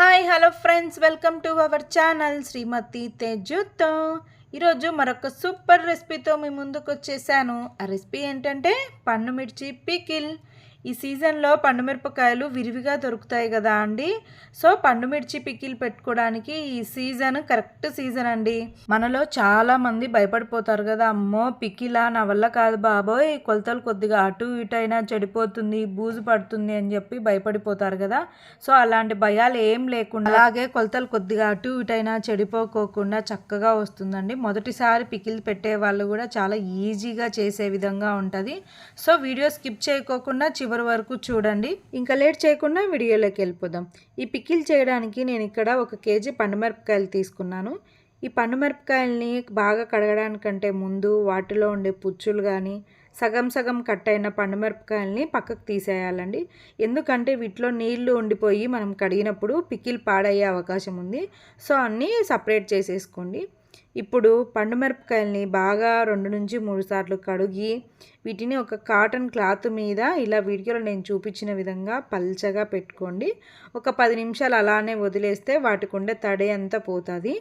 Hi hello friends welcome to our channel Srimathi తేజుతో ఈరోజు మరొక super రెసిపీతో మీ ముందుకు వచ్చేసాను. ఆ రెసిపీ ఏంటంటే పన్ను మిర్చి పికిల్. ఈ సీజన్లో పండు మిరపకాయలు విరివిగా దొరుకుతాయి కదా అండి. సో పండు మిర్చి పికిల్ పెట్టుకోవడానికి ఈ సీజన్ కరెక్ట్ సీజన్ అండి. మనలో చాలామంది భయపడిపోతారు కదా అమ్మో పికిలా నా వల్ల కాదు బాబోయ్ కొలతలు కొద్దిగా అటు ఇటు అయినా చెడిపోతుంది బూజు పడుతుంది అని చెప్పి భయపడిపోతారు కదా. సో అలాంటి భయాలు ఏం లేకుండా అలాగే కొలతలు కొద్దిగా అటు ఇటు అయినా చెడిపోకోకుండా చక్కగా వస్తుందండి. మొదటిసారి పికిల్ పెట్టే వాళ్ళు కూడా చాలా ఈజీగా చేసే విధంగా ఉంటుంది. సో వీడియో స్కిప్ చేయకోకుండా చివరి వరకు చూడండి. ఇంకా లేట్ చేయకుండా వీడియోలోకి వెళ్ళిపోదాం. ఈ పికిల్ చేయడానికి నేను ఇక్కడ ఒక కేజీ పండుమిరపకాయలు తీసుకున్నాను. ఈ పండుమిరపకాయలని బాగా కడగడానికంటే ముందు వాటిలో ఉండే పుచ్చులు కానీ సగం సగం కట్ అయిన పండుమిరపకాయలని పక్కకు తీసేయాలండి. ఎందుకంటే వీటిలో నీళ్ళు ఉండిపోయి మనం కడిగినప్పుడు పికిల్ పాడయ్యే అవకాశం ఉంది. సో అన్నీ సపరేట్ చేసేసుకోండి. ఇప్పుడు పండు మిరపకాయల్ని బాగా రెండు నుంచి మూడు సార్లు కడిగి వీటిని ఒక కాటన్ క్లాత్ మీద ఇలా వీడియోలో నేను చూపించిన విధంగా పల్చగా పెట్టుకోండి. ఒక పది నిమిషాలు అలానే వదిలేస్తే వాటికి ఉండే తడి అంతా పోతుంది.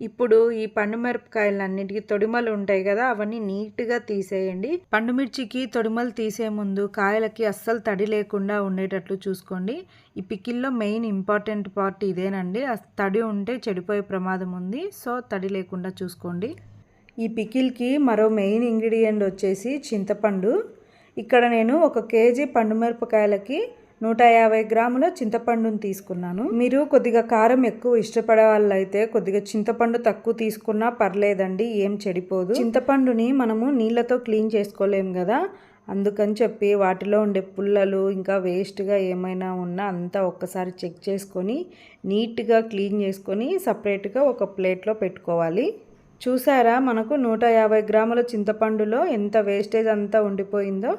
ఇప్పుడు ఈ పండు మిరపకాయలన్నిటికీ తొడిమలు ఉంటాయి కదా అవన్నీ నీట్గా తీసేయండి. పండు మిర్చికి తొడిమలు తీసే ముందు కాయలకి అస్సలు తడి లేకుండా ఉండేటట్లు చూసుకోండి. ఈ పికిల్లో మెయిన్ ఇంపార్టెంట్ పార్ట్ ఇదేనండి. తడి ఉంటే చెడిపోయే ప్రమాదం ఉంది సో తడి లేకుండా చూసుకోండి. ఈ పికిల్కి మరో మెయిన్ ఇంగ్రీడియంట్ వచ్చేసి చింతపండు. ఇక్కడ నేను ఒక కేజీ పండు మిరపకాయలకి నూట యాభై గ్రాముల చింతపండుని తీసుకున్నాను. మీరు కొద్దిగా కారం ఎక్కువ ఇష్టపడే వాళ్ళైతే కొద్దిగా చింతపండు తక్కువ తీసుకున్నా పర్లేదండి ఏం చెడిపోదు. చింతపండుని మనము నీళ్ళతో క్లీన్ చేసుకోలేము కదా అందుకని చెప్పి వాటిలో ఉండే పుల్లలు ఇంకా వేస్ట్గా ఏమైనా ఉన్నా అంతా ఒక్కసారి చెక్ చేసుకొని నీట్గా క్లీన్ చేసుకొని సపరేట్గా ఒక ప్లేట్లో పెట్టుకోవాలి. చూసారా మనకు నూట యాభై గ్రాముల చింతపండులో ఎంత వేస్టేజ్ అంతా ఉండిపోయిందో?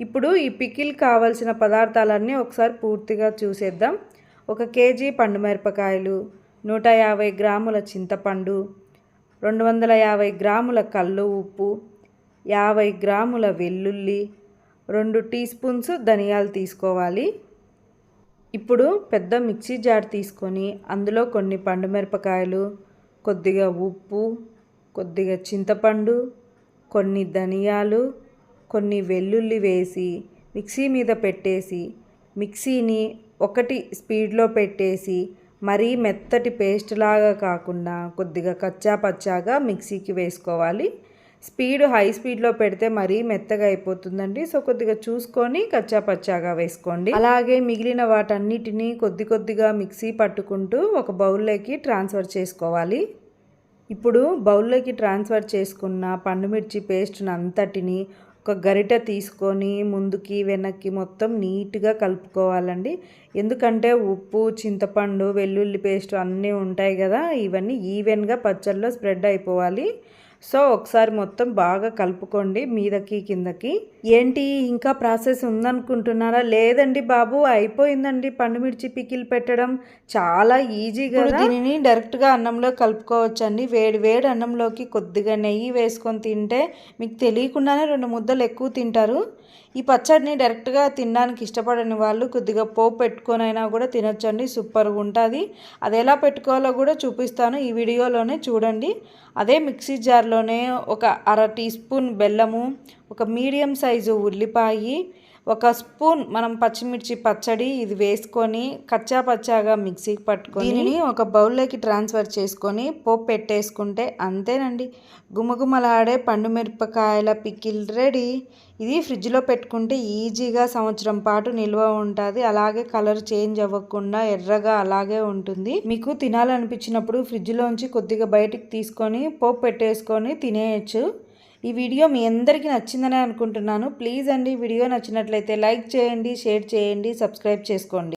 ఇప్పుడు ఈ పికిల్ కావలసిన పదార్థాలన్నీ ఒకసారి పూర్తిగా చూసేద్దాం. ఒక కేజీ పండు మిరపకాయలు నూట యాభై గ్రాముల చింతపండు రెండు వందల యాభై గ్రాముల కల్లు ఉప్పు యాభై గ్రాముల వెల్లుల్లి రెండు టీ స్పూన్స్ ధనియాలు తీసుకోవాలి. ఇప్పుడు పెద్ద మిక్సీ జార్ తీసుకొని అందులో కొన్ని పండు మిరపకాయలు కొద్దిగా ఉప్పు కొద్దిగా చింతపండు కొన్ని ధనియాలు కొన్ని వెల్లుల్లి వేసి మిక్సీ మీద పెట్టేసి మిక్సీని ఒకటి స్పీడ్లో పెట్టేసి మరీ మెత్తటి పేస్ట్ లాగా కాకుండా కొద్దిగా కచ్చా పచ్చాగా మిక్సీకి వేసుకోవాలి. స్పీడ్ హై స్పీడ్లో పెడితే మరీ మెత్తగా అయిపోతుందండి. సో కొద్దిగా చూసుకొని కచ్చా పచ్చాగా వేసుకోండి. అలాగే మిగిలిన వాటన్నిటిని కొద్ది కొద్దిగా మిక్సీ పట్టుకుంటూ ఒక బౌల్లోకి ట్రాన్స్ఫర్ చేసుకోవాలి. ఇప్పుడు బౌల్లోకి ట్రాన్స్ఫర్ చేసుకున్న పండుమిర్చి పేస్ట్ని అంతటిని ఒక గరిట తీసుకొని ముందుకి వెనక్కి మొత్తం నీట్గా కలుపుకోవాలండి. ఎందుకంటే ఉప్పు చింతపండు వెల్లుల్లి పేస్ట్ అన్నీ ఉంటాయి కదా ఇవన్నీ ఈవెన్గా పచ్చళ్ళలో స్ప్రెడ్ అయిపోవాలి. సో ఒకసారి మొత్తం బాగా కలుపుకోండి మీదకి కిందకి. ఏంటి ఇంకా ప్రాసెస్ ఉందనుకుంటున్నారా? లేదండి బాబు అయిపోయిందండి పండుమిర్చి పికిల్ పెట్టడం. చాలా ఈజీగా దీనిని డైరెక్ట్గా అన్నంలో కలుపుకోవచ్చండి. వేడి వేడి అన్నంలోకి కొద్దిగా నెయ్యి వేసుకొని తింటే మీకు తెలియకుండానే రెండు ముద్దలు ఎక్కువ తింటారు. ఈ పచ్చడిని డైరెక్ట్గా తినడానికి ఇష్టపడని వాళ్ళు కొద్దిగా పోపు పెట్టుకొనైనా కూడా తినొచ్చండి. సూపర్గా ఉంటుంది. అది ఎలా పెట్టుకోవాలో కూడా చూపిస్తాను ఈ వీడియోలోనే చూడండి. అదే మిక్సీ లోనే ఒక అర టీ స్పూన్ బెల్లము ఒక మీడియం సైజు ఉల్లిపాయి ఒక స్పూన్ మనం పచ్చిమిర్చి పచ్చడి ఇది వేసుకొని కచ్చా పచ్చాగా మిక్సీకి పట్టుకొని దీనిని ఒక బౌల్లోకి ట్రాన్స్ఫర్ చేసుకొని పోపు పెట్టేసుకుంటే అంతేనండి. గుమగుమలాడే పండు మిరపకాయల పికిల్ రెడీ. ఇది ఫ్రిడ్జ్లో పెట్టుకుంటే ఈజీగా సంవత్సరం పాటు నిల్వ ఉంటుంది. అలాగే కలర్ చేంజ్ అవ్వకుండా ఎర్రగా అలాగే ఉంటుంది. మీకు తినాలనిపించినప్పుడు ఫ్రిడ్జ్లోంచి కొద్దిగా బయటికి తీసుకొని పోపు పెట్టేసుకొని తినేయచ్చు. ఈ వీడియో మీ అందరికీ నచ్చిందని అనుకుంటున్నాను. ప్లీజ్ అండి వీడియో నచ్చినట్లయితే లైక్ చేయండి షేర్ చేయండి సబ్స్క్రైబ్ చేసుకోండి.